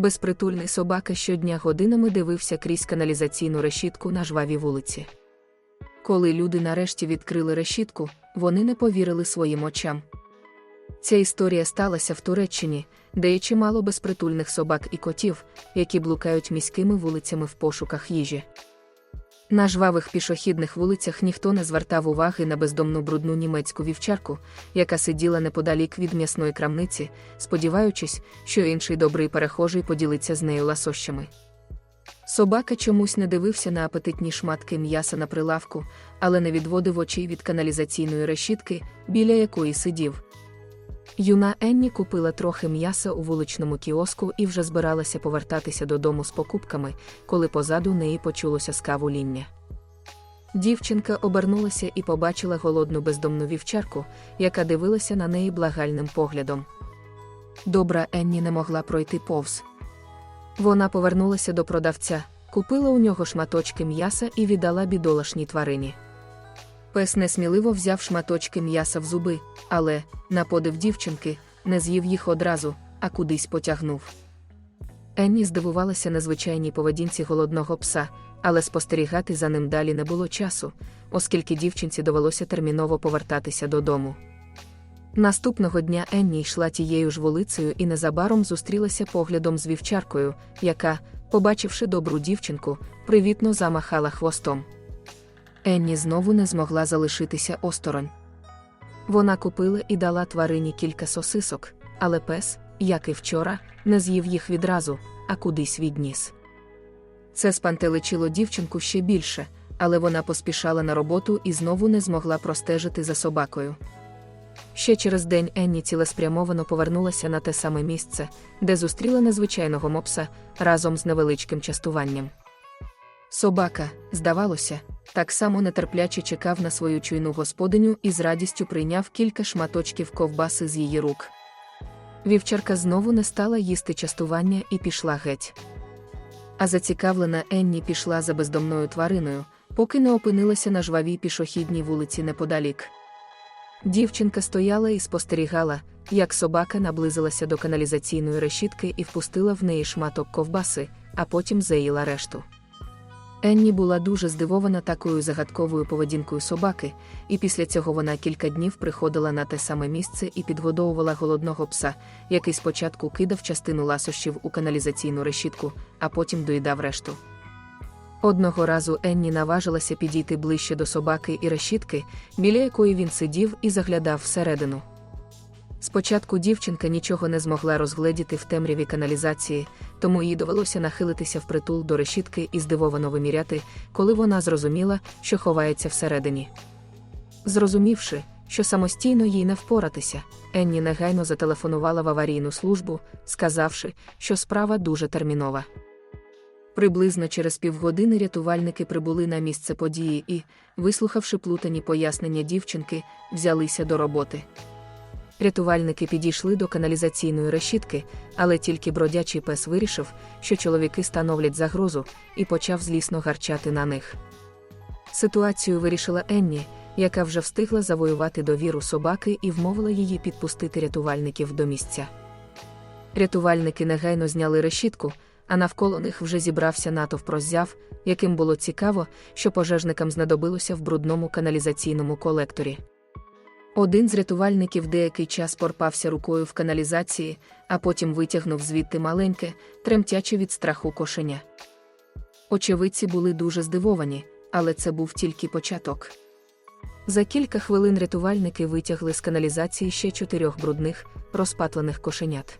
Безпритульний собака щодня годинами дивився крізь каналізаційну решітку на жвавій вулиці. Коли люди нарешті відкрили решітку, вони не повірили своїм очам. Ця історія сталася в Туреччині, де є чимало безпритульних собак і котів, які блукають міськими вулицями в пошуках їжі. На жвавих пішохідних вулицях ніхто не звертав уваги на бездомну брудну німецьку вівчарку, яка сиділа неподалік від м'ясної крамниці, сподіваючись, що інший добрий перехожий поділиться з нею ласощами. Собака чомусь не дивився на апетитні шматки м'яса на прилавку, але не відводив очей від каналізаційної решітки, біля якої сидів. Юна Енні купила трохи м'яса у вуличному кіоску і вже збиралася повертатися додому з покупками, коли позаду неї почулося скавуління. Дівчинка обернулася і побачила голодну бездомну вівчарку, яка дивилася на неї благальним поглядом. Добра Енні не могла пройти повз. Вона повернулася до продавця, купила у нього шматочки м'яса і віддала бідолашній тварині. Пес несміливо взяв шматочки м'яса в зуби, але, на подив дівчинки, не з'їв їх одразу, а кудись потягнув. Енні здивувалася незвичайній поведінці голодного пса, але спостерігати за ним далі не було часу, оскільки дівчинці довелося терміново повертатися додому. Наступного дня Енні йшла тією ж вулицею і незабаром зустрілася поглядом з вівчаркою, яка, побачивши добру дівчинку, привітно замахала хвостом. Енні знову не змогла залишитися осторонь. Вона купила і дала тварині кілька сосисок, але пес, як і вчора, не з'їв їх відразу, а кудись відніс. Це спантеличило дівчинку ще більше, але вона поспішала на роботу і знову не змогла простежити за собакою. Ще через день Енні цілеспрямовано повернулася на те саме місце, де зустріла незвичайного мопса разом з невеличким частуванням. Собака, здавалося, так само нетерпляче чекав на свою чуйну господиню і з радістю прийняв кілька шматочків ковбаси з її рук. Вівчарка знову не стала їсти частування і пішла геть. А зацікавлена Енні пішла за бездомною твариною, поки не опинилася на жвавій пішохідній вулиці неподалік. Дівчинка стояла і спостерігала, як собака наблизилася до каналізаційної решітки і впустила в неї шматок ковбаси, а потім заїла решту. Енні була дуже здивована такою загадковою поведінкою собаки, і після цього вона кілька днів приходила на те саме місце і підгодовувала голодного пса, який спочатку кидав частину ласощів у каналізаційну решітку, а потім доїдав решту. Одного разу Енні наважилася підійти ближче до собаки і решітки, біля якої він сидів і заглядав всередину. Спочатку дівчинка нічого не змогла розгледіти в темряві каналізації, тому їй довелося нахилитися впритул до решітки і здивовано виміряти, коли вона зрозуміла, що ховається всередині. Зрозумівши, що самостійно їй не впоратися, Енні негайно зателефонувала в аварійну службу, сказавши, що справа дуже термінова. Приблизно через півгодини рятувальники прибули на місце події і, вислухавши плутані пояснення дівчинки, взялися до роботи. Рятувальники підійшли до каналізаційної решітки, але тільки бродячий пес вирішив, що чоловіки становлять загрозу, і почав злісно гарчати на них. Ситуацію вирішила Енні, яка вже встигла завоювати довіру собаки і вмовила її підпустити рятувальників до місця. Рятувальники негайно зняли решітку, а навколо них вже зібрався натовп роззяв, яким було цікаво, що пожежникам знадобилося в брудному каналізаційному колекторі. Один з рятувальників деякий час порпався рукою в каналізації, а потім витягнув звідти маленьке, тремтяче від страху кошеня. Очевидці були дуже здивовані, але це був тільки початок. За кілька хвилин рятувальники витягли з каналізації ще чотирьох брудних, розпатлених кошенят.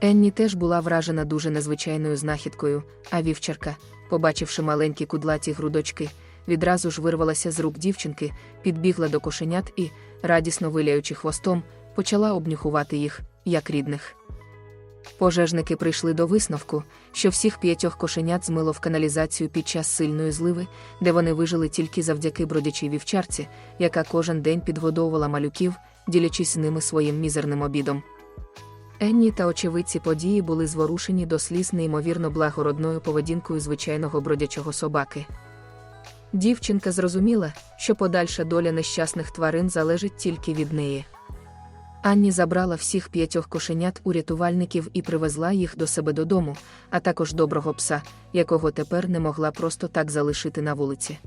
Енні теж була вражена дуже незвичайною знахідкою, а вівчарка, побачивши маленькі кудлаті грудочки, відразу ж вирвалася з рук дівчинки, підбігла до кошенят і, радісно виляючи хвостом, почала обнюхувати їх, як рідних. Пожежники прийшли до висновку, що всіх п'ятьох кошенят змило в каналізацію під час сильної зливи, де вони вижили тільки завдяки бродячій вівчарці, яка кожен день підгодовувала малюків, ділячись з ними своїм мізерним обідом. Енні та очевидці події були зворушені до сліз неймовірно благородною поведінкою звичайного бродячого собаки. Дівчинка зрозуміла, що подальша доля нещасних тварин залежить тільки від неї. Анні забрала всіх п'ятьох кошенят у рятувальників і привезла їх до себе додому, а також доброго пса, якого тепер не могла просто так залишити на вулиці.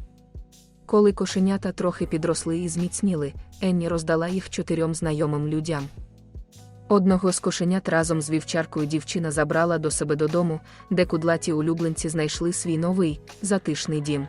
Коли кошенята трохи підросли і зміцніли, Енні роздала їх чотирьом знайомим людям. Одного з кошенят разом з вівчаркою дівчина забрала до себе додому, де кудлаті улюбленці знайшли свій новий, затишний дім.